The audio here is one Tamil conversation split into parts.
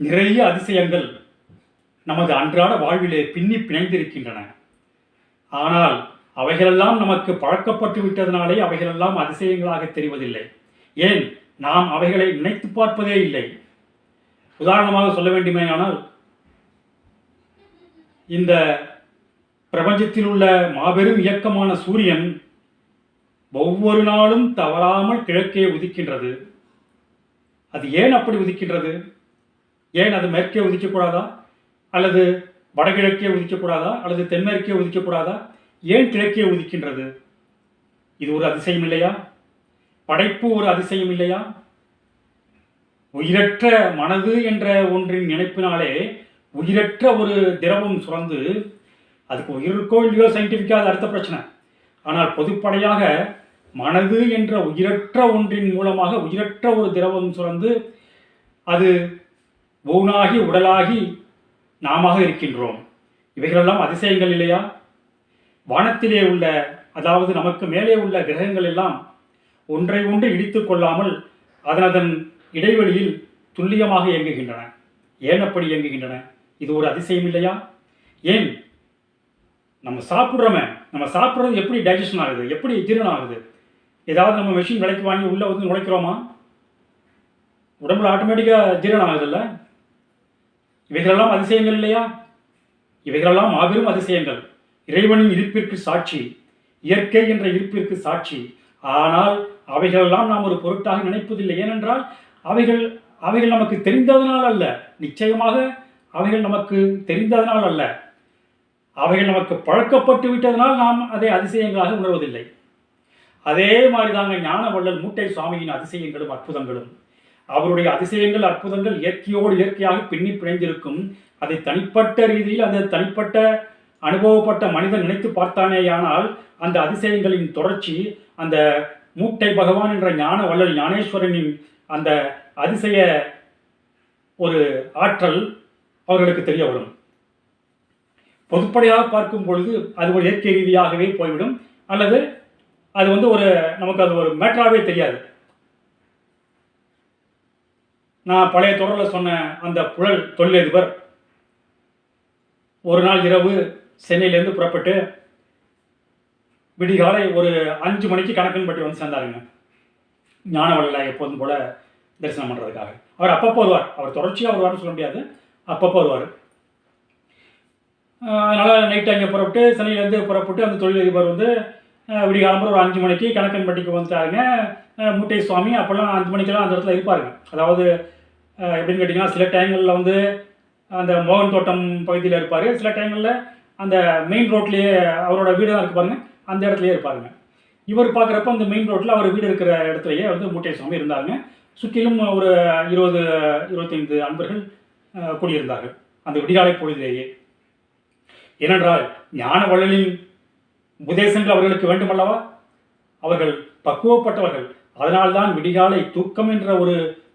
நிறைய அதிசயங்கள் நமது அன்றாட வாழ்விலே பின்னி பிணைந்திருக்கின்றன. ஆனால் அவைகளெல்லாம் நமக்கு பழக்கப்பட்டு விட்டதனாலே அவைகளெல்லாம் அதிசயங்களாக தெரிவதில்லை. ஏன்? நாம் அவைகளை நினைத்து பார்ப்பதே இல்லை. உதாரணமாக சொல்ல வேண்டுமேயானால் இந்த பிரபஞ்சத்தில் உள்ள மாபெரும் இயக்கமான சூரியன் ஒவ்வொரு நாளும் தவறாமல் கிழக்கே உதிக்கின்றது. அது ஏன் அப்படி உதிக்கின்றது? ஏன் அது மேற்கே உதிக்கக்கூடாதா? அல்லது வடகிழக்கே உதிக்கக்கூடாதா? அல்லது தென்மேற்கே உதிக்கக்கூடாதா? ஏன் கிழக்கே உதிக்கின்றது? இது ஒரு அதிசயம் இல்லையா? படைப்பு ஒரு அதிசயம் இல்லையா? உயிரற்ற மனது என்ற ஒன்றின் நினைப்பினாலே உயிரற்ற ஒரு திரவம் சுரந்து அதுக்கு உயிர் இருக்கோ இல்லையோ சயின்டிஃபிக்காக அது அடுத்த பிரச்சனை. ஆனால் பொதுப்படையாக மனது என்ற உயிரற்ற ஒன்றின் மூலமாக உயிரற்ற ஒரு திரவம் சுரந்து அது ஊனாகி உடலாகி நாமாக இருக்கின்றோம். இவைகளெல்லாம் அதிசயங்கள் இல்லையா? வானத்திலே உள்ள அதாவது நமக்கு மேலே உள்ள கிரகங்கள் எல்லாம் ஒன்றை ஒன்று இடித்து கொள்ளாமல் அதனதன் இடைவெளியில் துல்லியமாக இயங்குகின்றன. ஏன் அப்படி இயங்குகின்றன? இது ஒரு அதிசயம் இல்லையா? ஏன்? நம்ம சாப்பிட்றோமே நம்ம சாப்பிட்றது எப்படி டைஜஷன் ஆகுது? எப்படி ஜீரணம் ஆகுது? ஏதாவது நம்ம மெஷின் விலைக்கு வாங்கி உள்ளே வந்து நுழைக்கிறோமா? உடம்புல ஆட்டோமேட்டிக்காக ஜீரணம் ஆகுதுல்ல? இவைகளெல்லாம் அதிசயங்கள் இல்லையா? இவைகளெல்லாம் மாபெரும் அதிசயங்கள். இறைவனின் இருப்பிற்கு சாட்சி இயற்கை என்ற இருப்பிற்கு சாட்சி. ஆனால் அவைகளெல்லாம் நாம் ஒரு பொருட்டாக நினைப்பதில்லை. ஏனென்றால் அவைகள் அவைகள் நமக்கு தெரிந்ததனால் அல்ல. நிச்சயமாக அவைகள் நமக்கு தெரிந்ததனால் அல்ல. அவைகள் நமக்கு பழக்கப்பட்டு விட்டதனால் நாம் அதை அதிசயங்களாக உணர்வதில்லை. அதே மாதிரி தாங்க ஞான வள்ளல் மூட்டை சுவாமியின் அதிசயங்களும் அற்புதங்களும். அவருடைய அதிசயங்கள் அற்புதங்கள் இயற்கையோடு இயற்கையாக பின்னி பிணைந்திருக்கும். அதை தனிப்பட்ட ரீதியில் அந்த தனிப்பட்ட அனுபவப்பட்ட மனிதன் நினைத்து பார்த்தானேயானால் அந்த அதிசயங்களின் தொடர்ச்சி அந்த மூட்டை பகவான் என்ற ஞான வள்ளல் ஞானேஸ்வரனின் அந்த அதிசய ஒரு ஆற்றல் அவர்களுக்கு தெரிய வரும் பொதுப்படையாக பார்க்கும் பொழுது அது ஒரு இயற்கை ரீதியாகவே போய்விடும். அல்லது அது வந்து ஒரு நமக்கு அது ஒரு மேட்டராகவே தெரியாது. நான் பழைய தொடரில் சொன்ன அந்த புழல் தொழிலதிபர் ஒரு நாள் இரவு சென்னையிலேருந்து புறப்பட்டு விடிகாலை ஒரு அஞ்சு மணிக்கு கணக்கன்பட்டி வந்து சேர்ந்தாருங்க. ஞானவல்ல எப்போதும் போல தரிசனம் பண்ணுறதுக்காக அவர் அப்பப்போ வருவார். அவர் தொடர்ச்சியாக வருவார்னு சொல்ல முடியாது. அப்பப்போ வருவார். அதனால் நைட்டு அங்கே புறப்பட்டு சென்னையிலேருந்து புறப்பட்டு அந்த தொழிலதிபர் வந்து விடிகாலம்பரம் ஒரு அஞ்சு மணிக்கு கணக்கன்பட்டிக்கு வந்துட்டாருங்க. மூட்டை சுவாமி அப்போல்லாம் அஞ்சு மணிக்கெல்லாம் அந்த இடத்துல இருப்பாருங்க. அதாவது எப்படின்னு கேட்டிங்கன்னா சில டைங்களில் வந்து அந்த மோகன் தோட்டம் பகுதியில் இருப்பார். சில டைங்களில் அந்த மெயின் ரோட்லேயே அவரோட வீடு தான் இருக்கு பாருங்க. அந்த இடத்துலையே இருப்பாருங்க. இவர் பார்க்குறப்ப அந்த மெயின் ரோட்டில் அவர் வீடு இருக்கிற இடத்துலையே வந்து மூட்டை சுவாமி இருந்தாருங்க. சுற்றிலும் ஒரு இருபது இருபத்தைந்து அன்பர்கள் கூடியிருந்தார்கள். அந்த விடிகாலை பொழுதிலேயே. ஏனென்றால் ஞான வள்ளலின் உபதேசங்கள் அவர்களுக்கு வேண்டுமல்லவா? அவர்கள் பக்குவப்பட்டவர்கள். அதனால்தான் விடிகாலை தூக்கம் என்ற ஒரு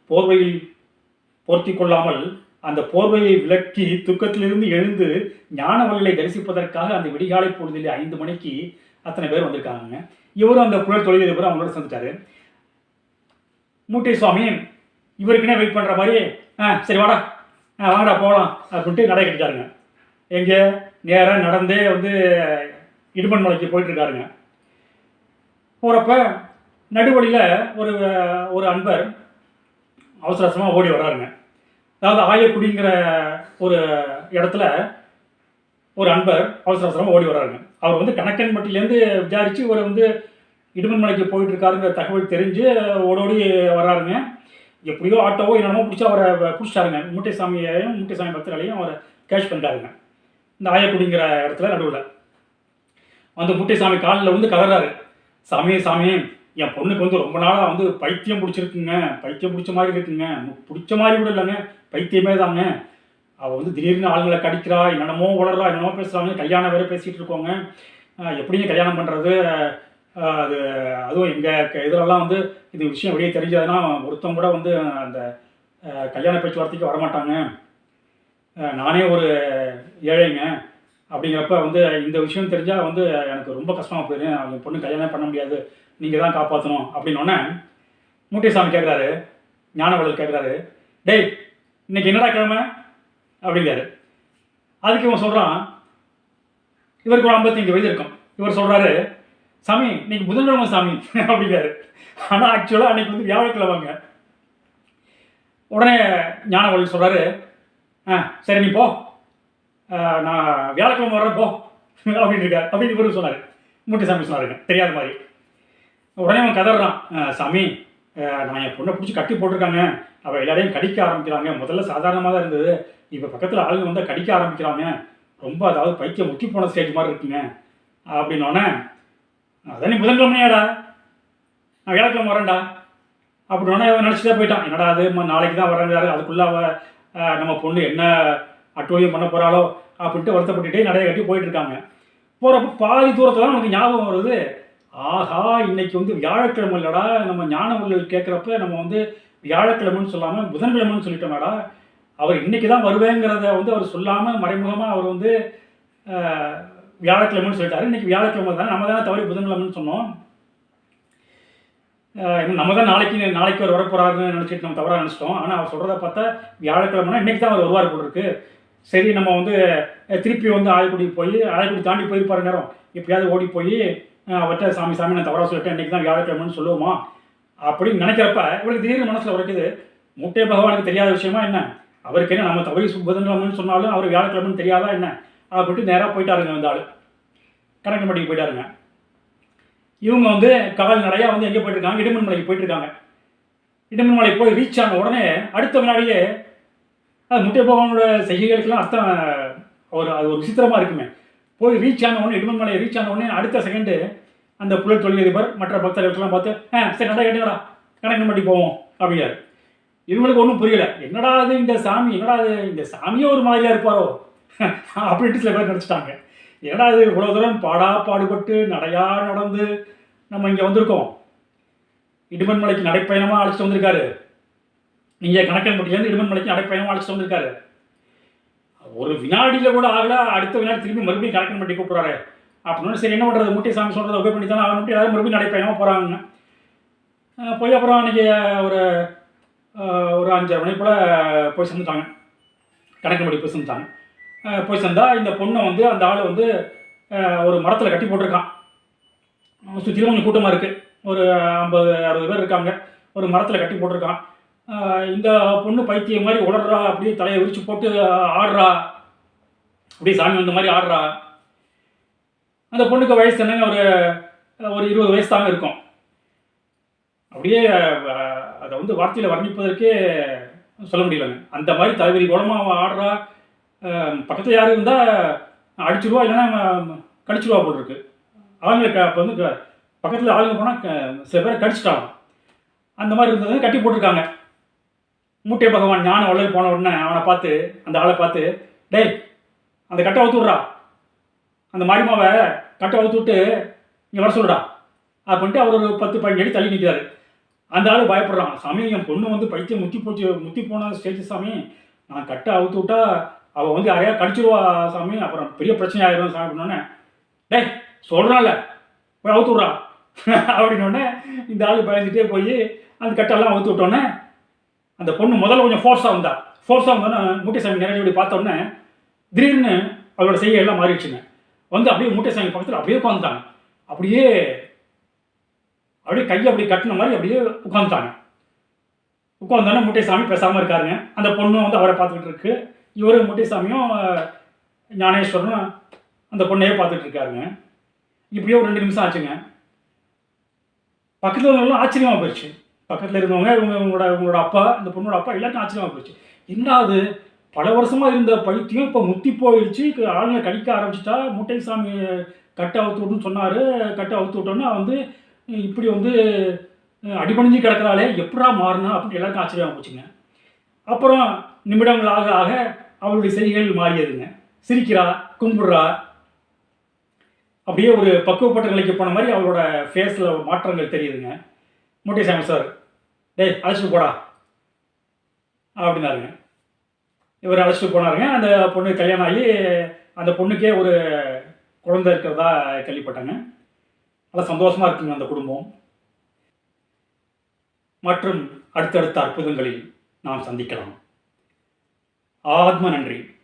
போர்வையில் போர்த்தி கொள்ளாமல் அந்த போர்வையை விலக்கி தூக்கத்திலிருந்து எழுந்து ஞானவர்களை தரிசிப்பதற்காக அந்த விடிகாலை பொழுதிலே ஐந்து மணிக்கு அத்தனை பேர் வந்திருக்காங்க இவரும் அந்த புழல் தொழிலதிபர் அவங்களோட சந்திச்சாரு மூட்டை சுவாமி இவருக்குன்னே வெயிட் பண்ணுற மாதிரி ஆ சரி வாடா. ஆ வாடா போகலாம். அப்படின்ட்டு நடை கட்டிட்டாருங்க. எங்கே நேராக நடந்தே வந்து இடுமன் மலைக்கு போயிட்டுருக்காருங்க. போகிறப்ப நடுவழியில் ஒரு ஒரு அன்பர் அவசர அவசரமாக ஓடி வர்றாருங்க. அதாவது ஆயக்குடிங்கிற ஒரு இடத்துல ஒரு அன்பர் அவசர அவசரமாக ஓடி வர்றாருங்க. அவர் வந்து கணக்கன்பட்டிலேருந்து விசாரித்து இவர் வந்து இடுமன் மலைக்கு போயிட்டுருக்காருங்கிற தகவல் தெரிஞ்சு ஓடோடி வர்றாருங்க. எப்படியோ ஆட்டோவோ என்னென்னமோ பிடிச்சி அவரை பிடிச்சாருங்க முட்டை சாமியையும் முட்டை சாமி பக்தர்களையும் அவரை கேஷ் பண்ணிட்டாருங்க. இந்த ஆயக்குடிங்கிற இடத்துல நடுவில். அந்த முட்டைசாமி காலில் வந்து கதறாரு. சாமி சாமி என் பொண்ணுக்கு வந்து ரொம்ப நாளாக வந்து பைத்தியம் பிடிச்சிருக்குங்க. பைத்தியம் பிடிச்ச மாதிரி இருக்குங்க. பிடிச்ச மாதிரி கூட இல்லைங்க. பைத்தியமே தாங்க. அவள் வந்து திடீர்னு ஆளுங்களை கடிக்கிறா என்னென்னமோ உளறா என்னமோ பேசுகிறாங்க கல்யாணம் வேற பேசிகிட்டு இருக்கோங்க. எப்படிங்க கல்யாணம் பண்ணுறது அது அதுவும் எங்கள் இதிலெல்லாம் வந்து இது விஷயம் வெளியே தெரிஞ்சதுன்னா ஒருத்தவங்க கூட வந்து அந்த கல்யாண பேச்சுவார்த்தைக்கு வரமாட்டாங்க. நானே ஒரு ஏழைங்க. அப்படிங்கிறப்ப வந்து இந்த விஷயம் தெரிஞ்சால் வந்து எனக்கு ரொம்ப கஷ்டமாக போயிடும். அவங்க பொண்ணு கல்யாணம் பண்ண முடியாது. நீங்கள் தான் காப்பாற்றணும் அப்படின்னோடனே மூட்டைசாமி கேட்குறாரு ஞானவளர் கேட்குறாரு டேய் இன்னைக்கு என்னடா கிழமை? அப்படிங்கிறாரு. அதுக்கு இவன் சொல்கிறான் இவருக்கு ஒரு ஐம்பத்தஞ்சு வயது இருக்கும். இவர் சொல்கிறாரு சாமி இன்னைக்கு புதன்கிழமை சாமி. அப்படிங்கிறாரு. ஆனால் ஆக்சுவலாக அன்னைக்கு வந்து வியாழக்கிழமைங்க. உடனே ஞானவழி சொல்கிறாரு ஆ சரி நீ போ. நான் வியாழக்கிழமை வர்றப்போ அப்படின்னு இருக்கார். அப்படின்னு இவரும் சொன்னார். மூட்டை சாமி சொன்னாருங்க தெரியாத மாதிரி. உடனே அவன் கதறான். சாமி நான் என் பொண்ணை பிடிச்சி கட்டி போட்டிருக்காங்க. அவள் எல்லாரையும் கடிக்க ஆரம்பிக்கிறாங்க. முதல்ல சாதாரணமாக தான் இருந்தது. இப்போ பக்கத்தில் ஆளுங்க வந்தால் கடிக்க ஆரம்பிக்கிறாங்க. ரொம்ப அதாவது பைத்தியம் முத்தி போன ஸ்டேஜ் மாதிரி இருக்குங்க. அப்படின்னோடனே அதான் நீ புதன்கிழமையாடா? நான் வியாழக்கிழமை வரேன்டா அப்படின்னோடனே அவன் நினச்சிட்டே போயிட்டான். என்னடா அது? நாளைக்கு தான் வரேன் அதுக்குள்ளே அவ நம்ம பொண்ணு என்ன அட்டூழியம் பண்ண போகிறாளோ அப்படின்ட்டு வருத்தப்பட்டுட்டே நடைய கட்டி போயிட்டுருக்காங்க. போகிறப்ப பாதி தூரத்தில் நமக்கு ஞாபகம் வருது. ஆஹா இன்னைக்கு வந்து வியாழக்கிழமை இல்லடா நம்ம ஞான உள்ளல் கேட்குறப்ப நம்ம வந்து வியாழக்கிழமைன்னு சொல்லாமல் புதன்கிழமைன்னு சொல்லிட்டோம்டா. அவர் இன்னைக்கு தான் வருவேங்கிறத வந்து அவர் சொல்லாமல் மறைமுகமாக அவர் வந்து வியாழக்கிழமைன்னு சொல்லிட்டாரு. இன்னைக்கு வியாழக்கிழமை தானே நம்ம தானே தவறி புதன்கிழமைன்னு சொன்னோம். நம்ம தான் நாளைக்கு நாளைக்கு அவர் வரப்போறாருன்னு நினச்சிட்டு நம்ம தவறாக நினச்சிட்டோம். ஆனால் அவர் சொல்கிறத பார்த்தா வியாழக்கிழமைனா இன்னைக்கு தான் அவர் வருவார் போல சரி நம்ம வந்து திருப்பி வந்து ஆயக்குடி போய் ஆயக்குடி தாண்டி போயிருப்பாரு நேரம். எப்படியாவது ஓடி போய் அவற்ற அவர்கிட்ட சாமி சாமி நான் தவறாக சொல்லிட்டேன். இன்றைக்கி தான் வியாழக்கிழமைன்னு சொல்லுவோமா? அப்படின்னு நினைக்கிறப்ப இவருக்கு திடீர்னு மனசில் உரைக்குது முட்டை பகவானுக்கு தெரியாத விஷயமா என்ன? அவருக்கு என்ன நம்ம தவறி புதன்கிழமைன்னு சொன்னாலும் அவர் வியாழக்கிழமைன்னு தெரியாதா என்ன? அப்படின்ட்டு நேராக போயிட்டாருங்க அந்த ஆள். கணக்கன்பட்டிக்கு போயிட்டாருங்க. இவங்க வந்து கால் நிறையா வந்து எங்கே போயிட்டுருக்காங்க இடுமன் மலைக்கு போயிட்டுருக்காங்க இடுமன் மலைக்கு போய் ரீச் ஆன உடனே அடுத்த வினாடியே அது முட்டை பகவானோட செய்கைகளுக்கெல்லாம் அர்த்தம் ஒரு அது ஒரு விசித்திரமாக இருக்குமே. போய் ரீச் ஆன உடனே இடுமன் மலையை ரீச் ஆன உடனே அடுத்த செகண்டு அந்த புலர் தொழிலதிபர் மற்ற பக்தர்களுக்கெல்லாம் பார்த்து ஆ சரி நடா கணக்கு பண்ணி போவோம் அப்படிங்கிறார். இவங்களுக்கு ஒன்றும் புரியல. என்னடா அது இந்த சாமி என்னடா அது இந்த சாமியே ஒரு மாதிரியா இருப்பாரோ? அப்படின்ட்டு சில பேர் நினச்சிட்டாங்க என்னடா இது இவ்வளோ தூரம் பாடா பாடுபட்டு நடையா நடந்து நம்ம இங்கே வந்திருக்கோம்? இடுமன் மலைக்கு நடைப்பயணமாக அழைச்சிட்டு வந்திருக்காரு. நீங்கள் கணக்கன்பட்டிலேருந்து இடுமன் மலைக்கு நடைப்பயணமாக அழைச்சிட்டு வந்திருக்காரு ஒரு வினாடியில் கூட ஆகல அடுத்த வினாடி திரும்பி மறுபடியும் கணக்கன்பட்டி கூப்பிட்றாரு. அப்படின்னு சரி என்ன பண்ணுறது முட்டை சாமி சொல்கிறத ஒபே பண்ணி தானே ஆகணும் எல்லாரும் மறுபடியும் நடைப்பயணமாக போகிறாங்க போய் அப்புறம் அன்றைக்கி ஒரு ஒரு அஞ்சரை மணி போல் போய் சேர்ந்துட்டாங்க கணக்கன்படி போய் சேர்ந்துட்டாங்க போய் சேர்ந்தா இந்த பொண்ணை வந்து அந்த ஆள் வந்து ஒரு மரத்தில் கட்டி போட்டிருக்கான். சுற்றிலும் கொஞ்சம் கூட்டமாக இருக்குது ஒரு ஐம்பது அறுபது பேர் இருக்காங்க. ஒரு மரத்தில் கட்டி போட்டிருக்கான். இந்த பொண்ணு பைத்தியம் மாதிரி உளறா அப்படியே தலையை விரிச்சு போட்டு ஆடுறா. அப்படியே சாமி வந்த மாதிரி ஆடுறா. அந்த பொண்ணுக்கு வயசு என்னங்க? ஒரு ஒரு இருபது வயசு தாங்க இருக்கும். அப்படியே அதை வந்து வார்த்தையில் வர்ணிப்பதற்கே சொல்ல முடியலங்க. அந்த மாதிரி தலைவரி குணமாக அவன் ஆடுறா. பக்கத்தில் யார் யாரும் இருந்தால் அடிச்சிருவா இல்லைன்னா கடிச்சிருவா போல் இருக்கு. ஆளுங்க இப்போ வந்து க- பக்கத்தில் ஆளுங்க போனால் சில பேரை கடிச்சிட்டாங்க. அந்த மாதிரி இருந்தது கட்டி போட்டிருக்காங்க. மூட்டை பகவான் ஞான வள்ளல் போன உடனே அவனை பார்த்து அந்த ஆளை பார்த்து டேய் அந்த கட்டை அவுத்து விட்றா. அந்த மாரிமாவை கட்டை அவுத்து விட்டு இங்கே வர சொல்லுடா. அப்படின்ட்டு அவர் ஒரு பத்து பதினஞ்சு அடி தள்ளி நிற்கிறாரு அந்த ஆள் பயப்படுறான். சாமி என் பொண்ணு வந்து பைத்தியம் முத்தி போச்சு முத்தி போன ஸ்டேஜ் சாமி. நான் கட்டை அவுத்து விட்டா அவள் வந்து யாரையா கடிச்சிருவா சாமி. அப்புறம் பெரிய பிரச்சனை ஆயிரும் சாமி. அப்படின்னோடனே டேய் சொல்கிறான்ல போய் அவுத்து விட்றா. அப்படின்னோடனே இந்த ஆள் பயந்துட்டே போய் அந்த கட்டெல்லாம் அவுத்து விட்டோன்னே அந்த பொண்ணு முதல்ல கொஞ்சம் ஃபோர்ஸாக வந்தா. ஃபோர்ஸாக வந்தோன்னே மூட்டைசாமி நிறைய இப்படி பார்த்த திடீர்னு அவளோட செய்கை எல்லாம் மாறிடுச்சுங்க. வந்து அப்படியே மூட்டைசாமி பக்கத்தில் அப்படியே உட்காந்துட்டாங்க அப்படியே அப்படியே கையை அப்படி கட்டின மாதிரி அப்படியே உட்காந்துட்டாங்க உட்காந்தோன்னே முட்டைசாமி பேசாமல் இருக்காருங்க. அந்த பொண்ணும் வந்து அவரை பார்த்துக்கிட்டு இருக்கு. இவரும் முட்டைசாமியும் ஞானேஸ்வரனும் அந்த பொண்ணையே பார்த்துட்டு இருக்காருங்க. இப்படியே ஒரு ரெண்டு நிமிஷம் ஆச்சுங்க. பக்கத்தில் இருந்தவங்களும் ஆச்சரியமாக போயிடுச்சு. பக்கத்தில் இருந்தவங்க இவங்க இவங்களோட இவங்களோட அப்பா இந்த பொண்ணோட அப்பா எல்லாத்தையும் ஆச்சரியமாக போயிடுச்சு என்ன பல வருஷமாக இருந்த பைத்தியம் இப்போ முத்தி போயிடுச்சு. ஆளுங்க கடிக்க ஆரம்பிச்சிட்டா முட்டைசாமி கட்டை அவுத்து விட்டுன்னு சொன்னார். கட்டை அவுத்து விட்டோன்னா வந்து இப்படி வந்து அடிபணிஞ்சு கிடக்கிறாளே எப்படா மாறினா அப்படின்னு எல்லாருக்கும் ஆச்சரியமாக போச்சுங்க. அப்புறம் நிமிடங்கள் ஆக ஆக அவளுடைய செய்கைகள் மாறியதுங்க. சிரிக்கிறா கும்பிடுறா. அப்படியே ஒரு பக்குவப்பட்ட நிலைக்கு போன மாதிரி அவளோட ஃபேஸில் மாற்றங்கள் தெரியுதுங்க. முட்டிசாமி சார் டேய் அழைச்சிட்டு போடா. அப்படின்னாருங்க. இவர் அழைச்சிட்டு போனாருங்க. அந்த பொண்ணு கல்யாணம் ஆகி அந்த பொண்ணுக்கே ஒரு குழந்தை இருக்கிறதா கேள்விப்பட்டாங்க. நல்லா சந்தோஷமாக இருக்குங்க அந்த குடும்பம். மற்றும் அடுத்தடுத்த அற்புதங்களில் நாம் சந்திக்கலாம். ஆத்ம நன்றி.